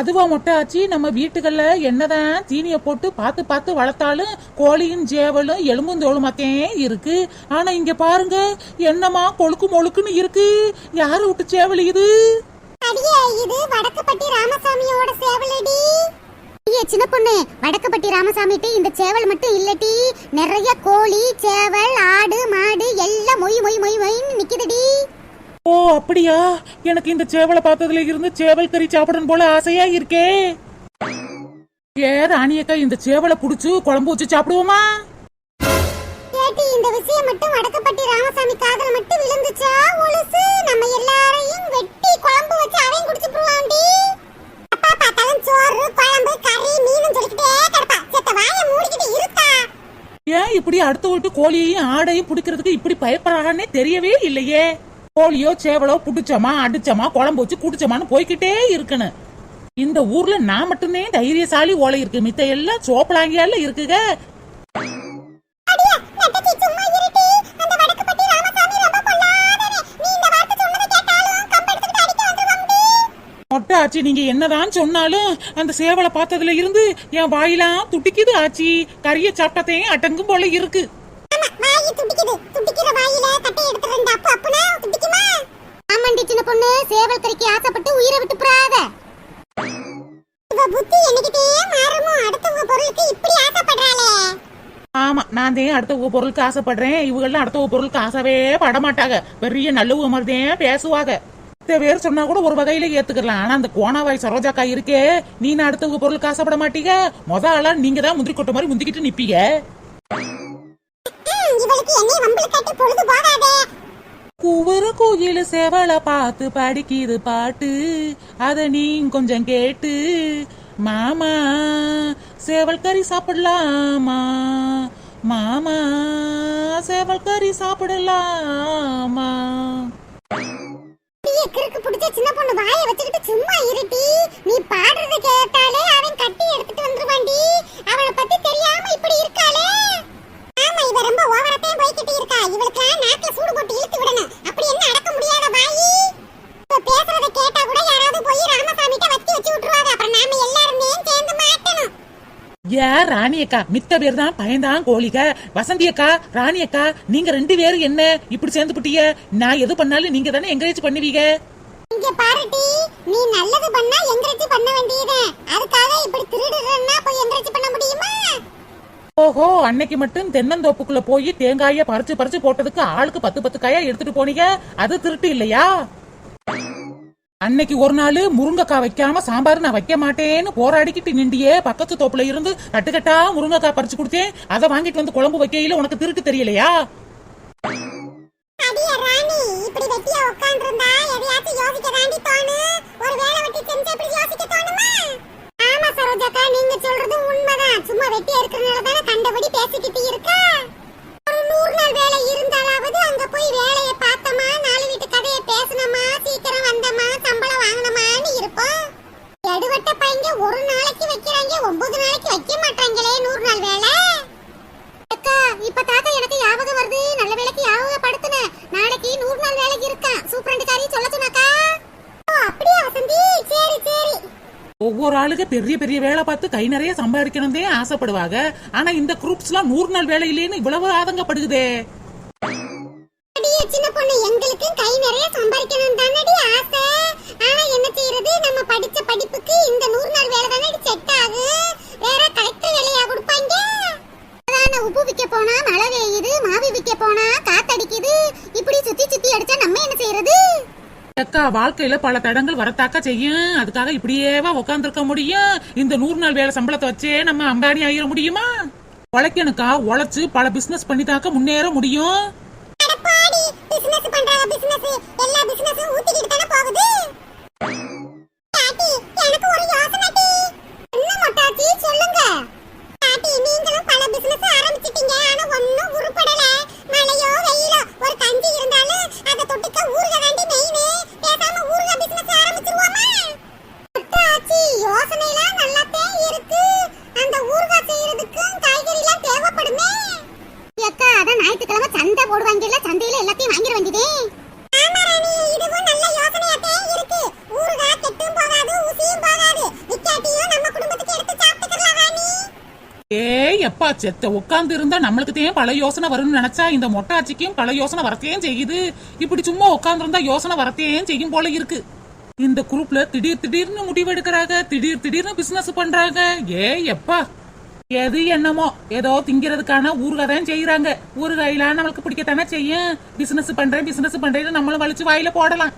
அதுவா மொட்டாச்சி நம்ம வீட்டுகள்ல என்னதான் தீனிய போட்டு பார்த்து பார்த்து வளர்த்தாலும் கோழியும் ஜேவலும் எலும்பும் தோளுமாத்தே இருக்கு. ஆனா இங்க பாருங்க என்னமா கொழுக்கு மொழுக்குன்னு இருக்கு. யாரு விட்டு சேவல் இது? இது வடக்குப்பட்டி ராமசாமியோட சேவலடி. சின்ன பொண்ணு வடக்குப்பட்டி ராமசாமிட்டு இந்த சேவல் மட்டும் இல்லட்டி நிறைய கோழி சேவல் ஆடு மாடு எல்லாம் மொய் மொய் மொய் மொய்ன்னு நிக்குதுடி. ஓ அப்படியா? எனக்கு இந்த சேவலை பார்த்ததுல இருந்து சேவல் கறி சாப்பிடணும் போல ஆசையா இருக்கே. ஏ ராணியக்கா இந்த சேவலை புடிச்சு குழம்பு வச்சு சாப்பிடுவோமா? இந்த விஷயம் மட்டும் வடக்குப்பட்டி ராமசாமி காதல மட்டும் விழுந்துச்சா? ஒழுசு நம்ம எல்லாரையும் வெட்டி குழம்பு வச்சு அவன் குடிச்சு போவாண்டி அப்பா பார்த்தாலும் சோறு குழம்பு கறி மீனும் சொல்லிக்கிட்டே கிடப்பா. செத்த வாயை மூடிக்கிட்டு இருக்கா. ஏன் இப்படி அடுத்த வீட்டு கோழியையும் ஆடையும் பிடிக்கிறதுக்கு இப்படி பயப்படுறானே தெரியவே இல்லையே. கோழியோ சேவலோ புடிச்சோமா அடிச்சோமா குழம்பு வச்சு குடிச்சோமான்னு போய்கிட்டே இருக்கணும் இந்த ஊர்ல நான் மட்டுமே தைரியசாலி ஓலை இருக்கு. மித்த எல்லாம் சோப்பலாங்கியால இருக்குங்க வந்துருவாங்கடி மொட்டை ஆச்சி நீங்க என்னதான் சொன்னாலும் அந்த சேவலை பார்த்ததுல இருந்து என் வாயிலாம் துடிக்குது ஆச்சி. கறிய சாப்பிட்டதையும் அடங்கும் போல இருக்கு. நான் தான் அடுத்த பொருளுக்கு ஆசைப்படுறேன் இவங்கெல்லாம் அடுத்த பொருளுக்கு ஆசைவே பட மாட்டாங்க பெரிய நல்லவங்க மாதிரி தான் பேசுவாங்க. பேர் சொன்னா கூட ஒரு வகையில ஏத்துக்கலாம் ஆனா அந்த கோணாவாய் சரோஜாக்கா இருக்கே. நீ அடுத்த பொருளுக்கு ஆசைப்பட மாட்டீங்க. மொத ஆளா நீங்க தான் முந்திரி கொட்ட மாதிரி முந்திக்கிட்டு நிப்பீங்க. கூவுற கோயில் சேவலை பார்த்து படிக்குது பாட்டு. அத நீ கொஞ்சம் கேட்டு மாமா சேவல் கறி சாப்பிடலாமா? மாமா சேவல் கறி சாப்பிடலாமா? கிறுக்கு பிடிச்ச சின்ன பொண்ணு வாயை வச்சுக்கிட்டு சும்மா இருட்டி ஏன் ராணி அக்கா மித்த பேர் தான் பயந்தான் கோழிக. வசந்தி அக்கா ராணி அக்கா நீங்க ரெண்டு பேரும் என்ன இப்படி சேர்ந்து புட்டிய நான் எது பண்ணாலும் நீங்க தானே என்கரேஜ் பண்ணுவீங்க இங்க பாருடி நீ நல்லது பண்ணா என்கரேஜ் பண்ண வேண்டியதே. அதுக்காக இப்படி திருடுறன்னா போய் என்கரேஜ் பண்ண முடியுமா? ஓஹோ அன்னைக்கு மட்டும் தென்னந்தோப்புக்குள்ள போய் தேங்காய பறிச்சு பறிச்சு போட்டதுக்கு ஆளுக்கு பத்து பத்து காயா எடுத்துட்டு போனீங்க அது திருட்டு இல்லையா? அன்னைக்கு ஒரு நாள் முருங்கக்காய் வைக்காம சாம்பார் நான் வைக்க மாட்டேன்னு போராடிக்கிட்டு நின்றியே. பக்கத்து தோப்புல இருந்து கட்டுக்கட்டா முருங்கக்காய் பறிச்சு கொடுத்தேன். அதை வாங்கிட்டு வந்து குழம்பு வைக்கையில உனக்கு திருட்டு தெரியலையா? அடியே ராணி இப்படி வெட்டியா உட்கார்ந்திருந்தா யோசிக்க தாண்டி தோணு ஒரு வேலை வெட்டி செஞ்சு இப்படி யோசிக்க தோணுமா ஆமா சரோஜாக்கா நீங்க சொல்றது உண்மைதான் சும்மா வெட்டி இருக்கிறனால தானே கண்டபடி பேசிக்கிட்டு இருக்க ஒரு நூறு நாள் வேலை இருந்தாலாவது அங்க போய் வேலையை பார்த்தோமா நாலு வீட்டு கதையை பேசணுமா சீக்கிரம் வந்தோமா சம்பளம் வாங்கினோமான்னு இருப்போம் எடுவட்ட பையங்க ஒரு நாளைக்கு வைக்கிறாங்க ஒன்பது நாளைக்கு வைக்க மாட்டாங்களே நூறு நாள் வேலை அக்கா இப்ப தாத்தா எனக்கு ஞாபகம் வருது நல்ல வேலைக்கு ஞாபகப்படுத்துன நாளைக்கு நூறு நாள் வேலைக்கு இருக்கான் சூப்பரண்டுக்காரி சொல்ல சொன்னாக்கா ஓ அப்படியே வசந்தி சரி சரி ஒவ்வொரு ஆளுக பெரிய பெரிய வேலை பார்த்து கை நிறைய சம்பாதிக்கணும் ஆசைப்படுவாங்க. ஆனா இந்த குரூப்ஸ் எல்லாம் நூறு நாள் வேலை இவ்வளவு ஆதங்கப்படுகுதே அடியே சின்ன பொண்ணு எங்களுக்கு கை நிறைய சம்பாதிக்கணும் தானடி ஆசை ஆனா என்ன செய்யறது நம்ம படிச்ச படிப்புக்கு இந்த நூறு நாள் வேலை தானடி செட் ஆகும் வேற கலெக்டர் வேலையா கொடுப்பாங்க அதான உப்பு விற்க போனா மழை பெய்யுது மாவி விற்க போனா காத்தடிக்குது இப்படி சுத்தி சுத்தி அடிச்சா நம்ம என்ன செய்யறது அக்கா வாழ்க்கையில பல தடங்கள் வரத்தாக்க செய்யும். அதுக்காக இப்படியேவா உட்காந்துருக்க முடியும்? இந்த நூறு நாள் வேலை சம்பளத்தை வச்சே நம்ம அம்பானி ஆயிட முடியுமா? உழைக்கணுக்கா உழைச்சு பல பிசினஸ் பண்ணி தாக்க முன்னேற முடியும். செத்த உட்கார்ந்து இருந்தா நம்மளுக்கு தேன் பல யோசனை வரும்னு நினைச்சா இந்த மொட்டாச்சிக்கும் பல யோசனை வரத்தையும் செய்யுது. இப்படி சும்மா உட்கார்ந்து இருந்தா யோசனை வரத்தையும் செய்யும் போல இருக்கு. இந்த குரூப்ல திடீர் திடீர்னு முடிவு எடுக்கிறாங்க திடீர் திடீர்னு பிசினஸ் பண்றாங்க. ஏ எப்பா? எது என்னமோ ஏதோ திங்கிறதுக்கான ஊறுகாய் தான் செய்யறாங்க ஊறுகாயில நம்மளுக்கு பிடிக்கத்தானே செய்யும். பிசினஸ் பண்றேன் பிசினஸ் பண்றேன்னு நம்மளும் வலிச்சு வாயில போடலாம்.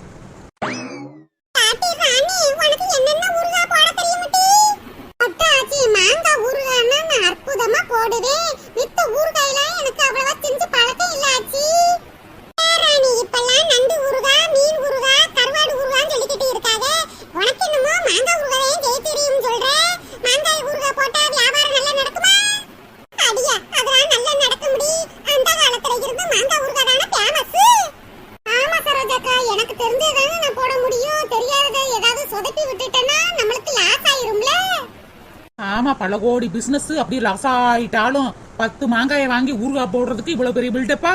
ஆமா பல கோடி பிசினஸ் அப்படி லாஸ் ஆயிட்டாலும் பத்து மாங்காயை வாங்கி ஊறுகாய் போடுறதுக்கு இவ்வளவு பெரிய பில்டப்பா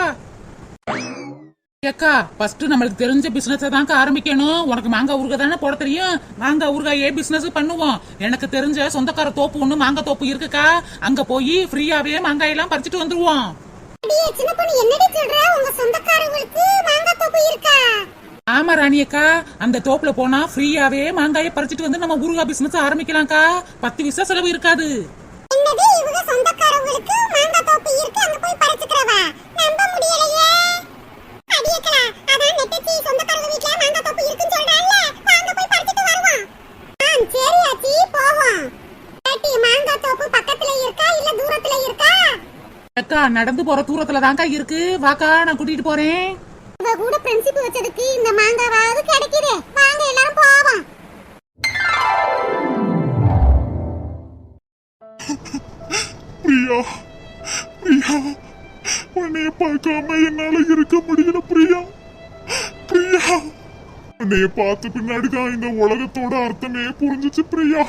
ஏக்கா ஃபர்ஸ்ட் நம்மளுக்கு தெரிஞ்ச பிசினஸ் தான்க்கா ஆரம்பிக்கணும். உனக்கு மாங்காய் ஊறுகாய் தானே போட தெரியும்? மாங்காய் ஊறுகாயே பிசினஸ் பண்ணுவோம்? எனக்கு தெரிஞ்ச சொந்தக்கார தோப்பு ஒண்ணு மாங்காய் தோப்பு இருக்குக்கா. அங்க போய் ஃப்ரீயாவே மாங்காய் எல்லாம் பறிச்சுட்டு வந்துருவோம். சின்ன பொண்ணு என்னடி சொல்ற? உங்க சொந்தக்காரங்களுக்கு மாங்காய் தோப்பு இருக்கா? ஆமா ராணி அக்கா அந்த தோப்புல போனா ஃப்ரீயாவே மாங்காயை பறிச்சுட்டு வந்து நம்ம ஊறுகாய் பிசினஸ் ஆரம்பிக்கலாம்க்கா. பத்து விசா செலவு இருக்காது. நடந்து போற தூரத்துல தான்க்கா இருக்கு. வாக்கா நான் கூட்டிட்டு போறேன். இவ ஃப்ரெண்ட்ஷிப் வச்சதுக்கு இந்த மாங்காவாவது கிடைக்குதே. வாங்க எல்லாரும் போவோம். பிரியா பிரியா உன்னைய பார்க்காம என்னால இருக்க முடியல பிரியா. பிரியா உன்னைய பார்த்த பின்னாடிதான் இந்த உலகத்தோட அர்த்தமே புரிஞ்சுச்சு பிரியா.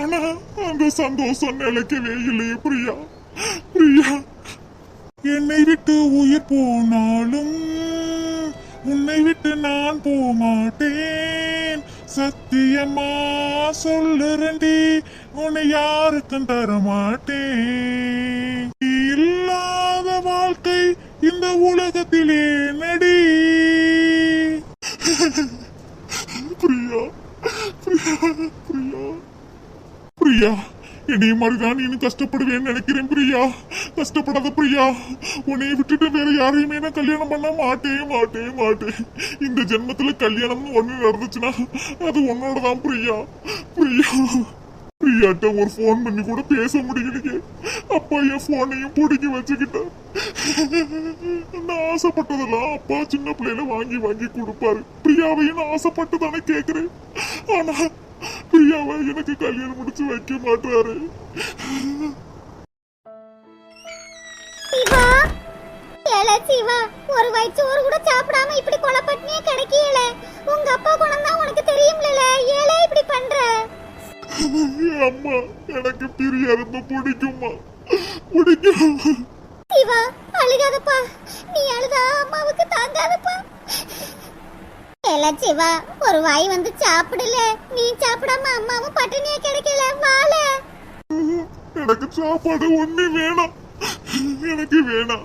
ஆனா அந்த சந்தோஷம் நிலைக்கவே இல்லையே பிரியா. பிரியா என்னை விட்டு உயிர் போனாலும் உன்னை விட்டு நான் போக மாட்டேன் சத்தியமா சொல்லுறண்டி உன்னை யாருக்கும் தரமாட்டேன். நீ இல்லாத வாழ்க்கை இந்த உலகத்திலே நடி. பிரியா பிரியா பிரியா பிரியா. என்னைய மாதிரிதான் நீ கஷ்டப்படுவேன்னு நினைக்கிறேன் பிரியா. கஷ்டப்படாத பிரியா. உன்னைய விட்டுட்டு வேற யாரையுமே நான் கல்யாணம் பண்ண மாட்டேன் மாட்டேன் மாட்டேன். இந்த ஜென்மத்துல கல்யாணம்னு ஒண்ணு நடந்துச்சுன்னா அது உன்னோட தான் பிரியா. பிரியா. பிரியாட்ட ஒரு ஃபோன் பண்ணி கூட பேச முடியலையே. அப்பா என் ஃபோனையும் பிடிக்கி வச்சுக்கிட்டேன் நான் ஆசைப்பட்டதெல்லாம் அப்பா சின்ன பிள்ளையில வாங்கி வாங்கி கொடுப்பாரு. பிரியாவையும் நான் ஆசைப்பட்டு தானே கேட்கிறேன் ஆனா பிரியாவை எனக்கு கல்யாணம் முடிச்சு வைக்க மாட்டாரு. சிவா? ஏல சிவா ஒரு வயிற்று கூட சாப்பிடாம இப்படி கொலப்பட்டினியே கிடைக்கல. உங்க அப்பா குணம் தான் உனக்கு தெரியும்ல ஏலே இப்படி பண்ற? அம்மா எனக்கு பிரியா ரொம்ப பிடிக்குமா பிடிக்கும் சிவா அழுகாதப்பா. நீ அழுதா அம்மாவுக்கு தாங்காதப்பா. ஏல சிவா ஒரு வாய் வந்து சாப்பிடல. நீ சாப்பிடாம அம்மாவும் பட்டினியே கிடைக்கல. வாழ. எனக்கு சாப்பாடு ஒண்ணு வேணாம். எனக்கு வேணாம்.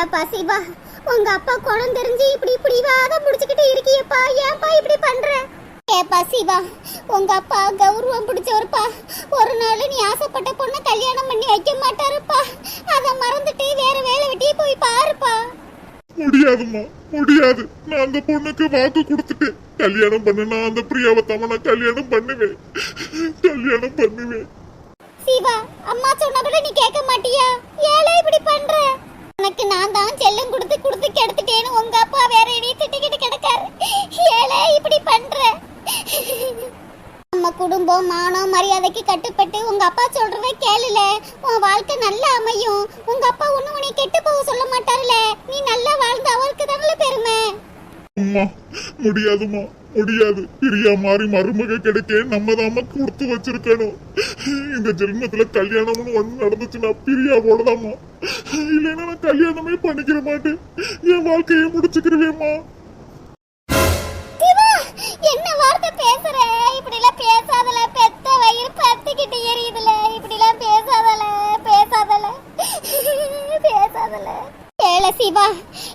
ஏப்பா சிவா. உங்க அப்பா குணம் தெரிஞ்சு இப்படி இப்படி வாதம் முடிச்சுக்கிட்டு இருக்கியப்பா. ஏன்பா இப்படி பண்ற? ஏப்பா சிவா. உங்க அப்பா கௌரவம் பிடிச்சவருப்பா. ஒரு நாள் நீ ஆசைப்பட்ட பொண்ணை கல்யாணம் பண்ணி வைக்க மாட்டாருப்பா. அதை மறந்துட்டு வேற வேலை வெட்டியே போய் பாருப்பா. முடியாதுமா முடியாது. நான் அந்த பொண்ணுக்கு வாக்கு கொடுத்துட்டேன். கல்யாணம் பண்ண நான் அந்த பிரியாவை தம கல்யாணம் பண்ணுவேன். கல்யாணம் பண்ணுவேன். சிவா அம்மா சொன்னா கூட நீ கேட்க மாட்டியா? ஏழை இப்படி பண்ற? உனக்கு நான் தான் செல்லம் கொடுத்து கொடுத்து கெடுத்துட்டேன்னு உங்க அப்பா வேற இடையே திட்டிக்கிட்டு கிடக்காரு. ஏழை இப்படி பண்ற? நம்ம குடும்பம் மானம் மரியாதைக்கு கட்டுப்பட்டு உங்க அப்பா சொல்றதை கேளுல. உன் வாழ்க்கை நல்லா அமையும். உங்க அப்பா ஒண்ணு உன்னை கெட்டு போக சொல்ல மாட்டாருல. நீ நல்லா வாழ்ந்த அவருக்கு தானே பெருமை? அம்மா முடியாதும்மா முடியாது. பிரியா மாறி மருமக கிடைக்க நம்ம தாம்மா கொடுத்து வச்சிருக்கணும். இந்த ஜென்மத்துல கல்யாணம்னு ஒண்ணு நடந்துச்சுன்னா பிரியா போடதாமா இல்லைன்னா நான் கல்யாணமே பண்ணிக்கிற மாட்டேன். என் வாழ்க்கையை முடிச்சுக்கிறவேம்மா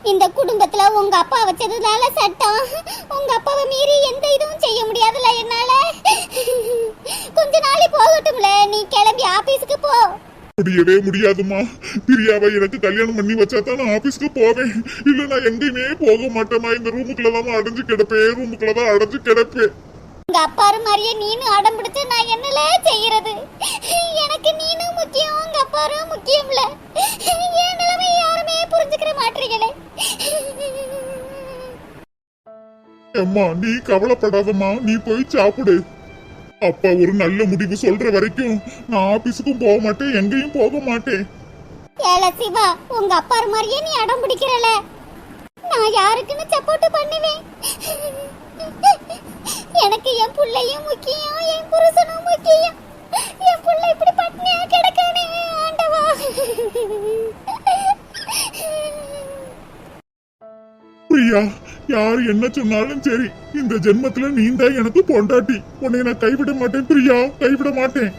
இந்த குடும்பத்துல உங்க அப்பா வச்சதுனால சட்டம். உங்க அப்பாவை மீறி எந்த இதுவும் செய்ய முடியாதுல என்னால. கொஞ்ச நாளை போகட்டும்ல. நீ கிளம்பி ஆபீஸ்க்கு போ. முடியவே முடியாதுமா பிரியாவை எனக்கு கல்யாணம் பண்ணி வச்சா தான் நான் ஆபீஸ்க்கு போவேன். இல்ல நான் எங்கேயுமே போக மாட்டேமா இந்த ரூமுக்குள்ள தான் அடைஞ்சு கிடப்பேன். ரூமுக்குள்ள தான் அடைஞ்சு கிடப்பேன். உங்க அப்பாரு மாதிரியே நீனும் அடம் பிடிச்சு நான் என்னல செய்யறது? எனக்கு நீனும் முக்கியம் உங்க அப்பாரும் முக்கியம்ல. என் நிலைமை யாருமே புரிஞ்சுக்கிற மாட்டீங்களே அம்மா நீ கவலைப்படாதம்மா நீ போய் சாப்பிடு. அப்பா ஒரு நல்ல முடிவு சொல்ற வரைக்கும் நான் ஆபீஸுக்கும் போக மாட்டேன் எங்கேயும் போக மாட்டேன். ஏல சிவா உங்க அப்பாரு மாதிரியே நீ அடம் பிடிக்கிறல. நான் யாருக்குன்னு சப்போர்ட் பண்ணுவேன். எனக்கு என் பிள்ளையும் முக்கியம் என் புருஷனும் முக்கியம். என் பிள்ளை இப்படி பட்னியா கிடக்கானே ஆண்டவா. பிரியா யார் என்ன சொன்னாலும் சரி இந்த ஜென்மத்துல நீ தான் எனக்கு பொண்டாட்டி. உன்னை நான் கைவிட மாட்டேன் பிரியா. கைவிட மாட்டேன்.